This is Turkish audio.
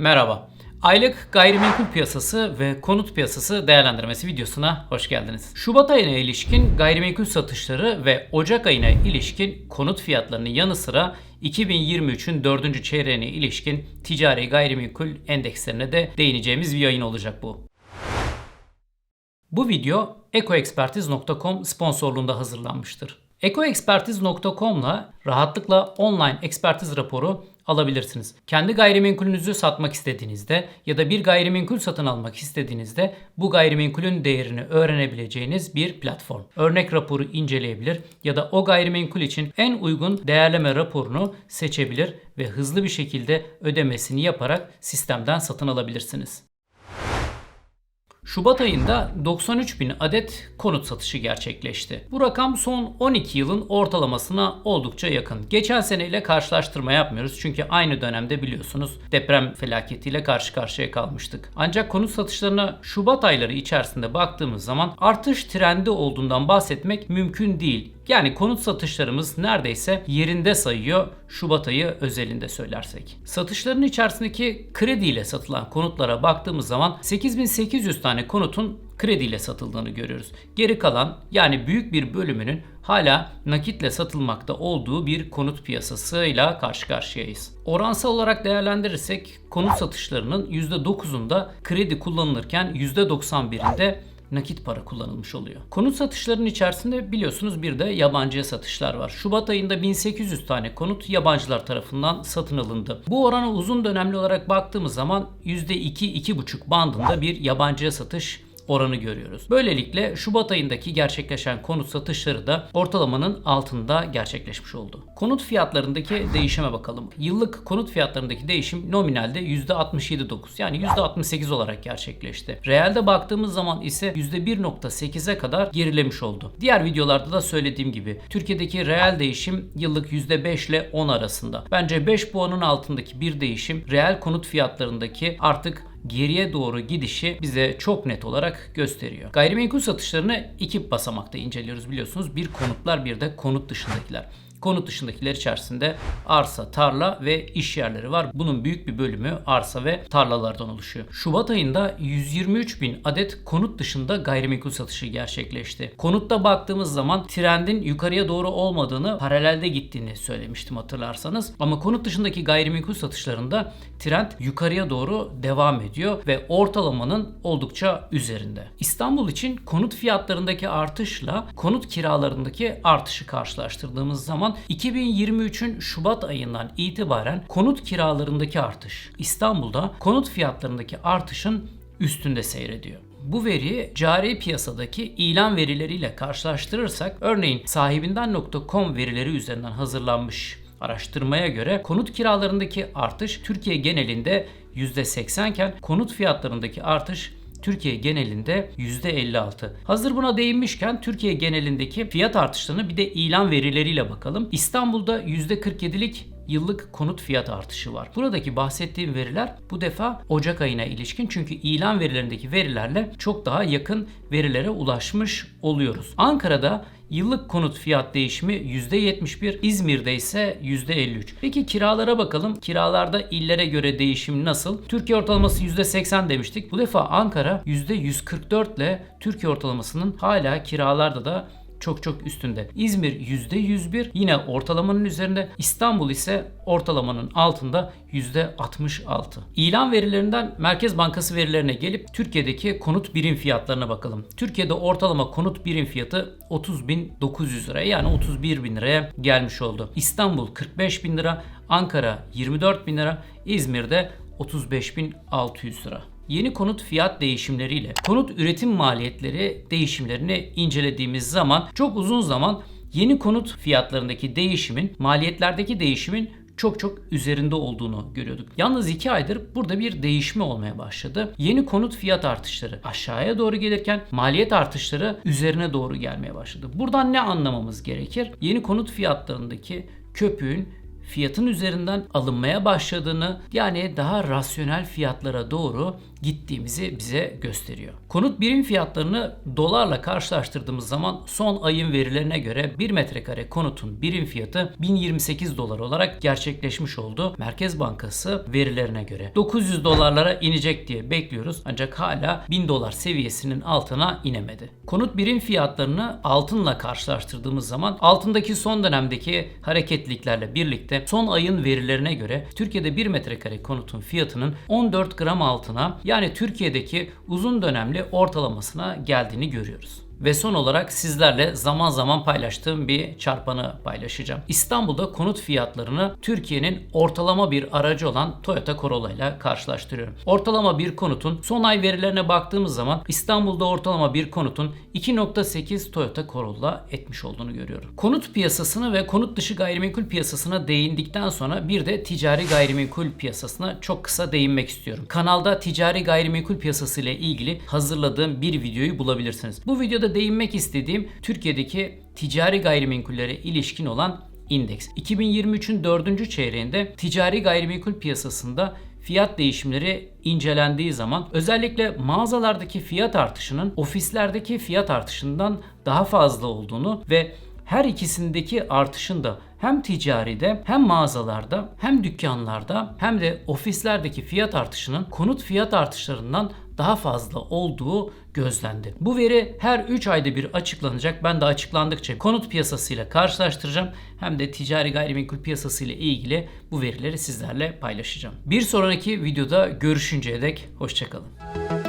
Merhaba. Aylık gayrimenkul piyasası ve konut piyasası değerlendirmesi videosuna hoş geldiniz. Şubat ayına ilişkin gayrimenkul satışları ve Ocak ayına ilişkin konut fiyatlarının yanı sıra 2023'ün 4. çeyreğine ilişkin ticari gayrimenkul endekslerine de değineceğimiz bir yayın olacak bu. Bu video ekoekspertiz.com sponsorluğunda hazırlanmıştır. ekoekspertiz.com'la rahatlıkla online ekspertiz raporu alabilirsiniz. Kendi gayrimenkulünüzü satmak istediğinizde ya da bir gayrimenkul satın almak istediğinizde bu gayrimenkulün değerini öğrenebileceğiniz bir platform. Örnek raporu inceleyebilir ya da o gayrimenkul için en uygun değerleme raporunu seçebilir ve hızlı bir şekilde ödemesini yaparak sistemden satın alabilirsiniz. Şubat ayında 93 bin adet konut satışı gerçekleşti. Bu rakam son 12 yılın ortalamasına oldukça yakın. Geçen seneyle karşılaştırma yapmıyoruz çünkü aynı dönemde biliyorsunuz deprem felaketiyle karşı karşıya kalmıştık. Ancak konut satışlarına Şubat ayları içerisinde baktığımız zaman artış trendi olduğundan bahsetmek mümkün değil. Yani konut satışlarımız neredeyse yerinde sayıyor Şubat ayı özelinde söylersek. Satışların içerisindeki krediyle satılan konutlara baktığımız zaman 8800 tane konutun krediyle satıldığını görüyoruz. Geri kalan yani büyük bir bölümünün hala nakitle satılmakta olduğu bir konut piyasasıyla karşı karşıyayız. Oransal olarak değerlendirirsek konut satışlarının %9'unda kredi kullanılırken %91'inde nakit para kullanılmış oluyor. Konut satışlarının içerisinde biliyorsunuz bir de yabancıya satışlar var. Şubat ayında 1800 tane konut yabancılar tarafından satın alındı. Bu orana uzun dönemli olarak baktığımız zaman %2-2,5 bandında bir yabancıya satış oranı görüyoruz. Böylelikle Şubat ayındaki gerçekleşen konut satışları da ortalamanın altında gerçekleşmiş oldu. Konut fiyatlarındaki değişime bakalım. Yıllık konut fiyatlarındaki değişim nominalde %67.9 yani %68 olarak gerçekleşti. Realde baktığımız zaman ise %1.8'e kadar gerilemiş oldu. Diğer videolarda da söylediğim gibi Türkiye'deki reel değişim yıllık %5 ile 10 arasında. Bence 5 puanın altındaki bir değişim reel konut fiyatlarındaki artık geriye doğru gidişi bize çok net olarak gösteriyor. Gayrimenkul satışlarını iki basamakta inceliyoruz biliyorsunuz. Bir konutlar bir de konut dışındakiler. Konut dışındakiler içerisinde arsa, tarla ve iş yerleri var. Bunun büyük bir bölümü arsa ve tarlalardan oluşuyor. Şubat ayında 123 bin adet konut dışında gayrimenkul satışı gerçekleşti. Konutta baktığımız zaman trendin yukarıya doğru olmadığını, paralelde gittiğini söylemiştim hatırlarsanız. Ama konut dışındaki gayrimenkul satışlarında trend yukarıya doğru devam ediyor ve ortalamanın oldukça üzerinde. İstanbul için konut fiyatlarındaki artışla konut kiralarındaki artışı karşılaştırdığımız zaman zaman 2023'ün Şubat ayından itibaren konut kiralarındaki artış İstanbul'da konut fiyatlarındaki artışın üstünde seyrediyor. Bu veri cari piyasadaki ilan verileriyle karşılaştırırsak örneğin sahibinden.com verileri üzerinden hazırlanmış araştırmaya göre konut kiralarındaki artış Türkiye genelinde %80 iken konut fiyatlarındaki artış Türkiye genelinde %56. Hazır buna değinmişken Türkiye genelindeki fiyat artışlarını bir de ilan verileriyle bakalım. İstanbul'da %47'lik yıllık konut fiyat artışı var. Buradaki bahsettiğim veriler bu defa Ocak ayına ilişkin çünkü ilan verilerindeki verilerle çok daha yakın verilere ulaşmış oluyoruz. Ankara'da Yıllık konut fiyat değişimi %71, İzmir'de ise %53. Peki kiralara bakalım. Kiralarda illere göre değişim nasıl? Türkiye ortalaması %80 demiştik. Bu defa Ankara %144 ile Türkiye ortalamasının hala kiralarda da çok çok üstünde. İzmir %101 yine ortalamanın üzerinde. İstanbul ise ortalamanın altında %66. İlan verilerinden Merkez Bankası verilerine gelip Türkiye'deki konut birim fiyatlarına bakalım. Türkiye'de ortalama konut birim fiyatı 30.900 lira yani 31 bin liraya gelmiş oldu. İstanbul 45 bin lira, Ankara 24 bin lira, İzmir'de 35.600 lira yeni konut fiyat değişimleriyle konut üretim maliyetleri değişimlerini incelediğimiz zaman çok uzun zaman yeni konut fiyatlarındaki değişimin maliyetlerdeki değişimin çok çok üzerinde olduğunu görüyorduk. Yalnız 2 aydır burada bir değişme olmaya başladı. Yeni konut fiyat artışları aşağıya doğru gelirken maliyet artışları üzerine doğru gelmeye başladı. Buradan ne anlamamız gerekir? Yeni konut fiyatlarındaki köpüğün fiyatın üzerinden alınmaya başladığını yani daha rasyonel fiyatlara doğru gittiğimizi bize gösteriyor. Konut birim fiyatlarını dolarla karşılaştırdığımız zaman son ayın verilerine göre 1 metrekare konutun birim fiyatı 1028 dolar olarak gerçekleşmiş oldu. Merkez Bankası verilerine göre. 900 dolarlara inecek diye bekliyoruz ancak hala 1000 dolar seviyesinin altına inemedi. Konut birim fiyatlarını altınla karşılaştırdığımız zaman altındaki son dönemdeki hareketliliklerle birlikte son ayın verilerine göre Türkiye'de 1 metrekare konutun fiyatının 14 gram altına yani Türkiye'deki uzun dönemli ortalamasına geldiğini görüyoruz. Ve son olarak sizlerle zaman zaman paylaştığım bir çarpanı paylaşacağım. İstanbul'da konut fiyatlarını Türkiye'nin ortalama bir aracı olan Toyota Corolla ile karşılaştırıyorum. Ortalama bir konutun son ay verilerine baktığımız zaman İstanbul'da ortalama bir konutun 2.8 Toyota Corolla etmiş olduğunu görüyorum. Konut piyasasını ve konut dışı gayrimenkul piyasasına değindikten sonra bir de ticari gayrimenkul piyasasına çok kısa değinmek istiyorum. Kanalda ticari gayrimenkul piyasası ile ilgili hazırladığım bir videoyu bulabilirsiniz. Bu videoda değinmek istediğim Türkiye'deki ticari gayrimenkullere ilişkin olan indeks. 2023'ün 4. çeyreğinde ticari gayrimenkul piyasasında fiyat değişimleri incelendiği zaman özellikle mağazalardaki fiyat artışının ofislerdeki fiyat artışından daha fazla olduğunu ve her ikisindeki artışın da hem ticaride hem mağazalarda hem dükkanlarda hem de ofislerdeki fiyat artışının konut fiyat artışlarından daha fazla olduğu gözlendi. Bu veri her 3 ayda bir açıklanacak. Ben de açıklandıkça konut piyasasıyla karşılaştıracağım. Hem de ticari gayrimenkul piyasası ile ilgili bu verileri sizlerle paylaşacağım. Bir sonraki videoda görüşünceye dek hoşçakalın.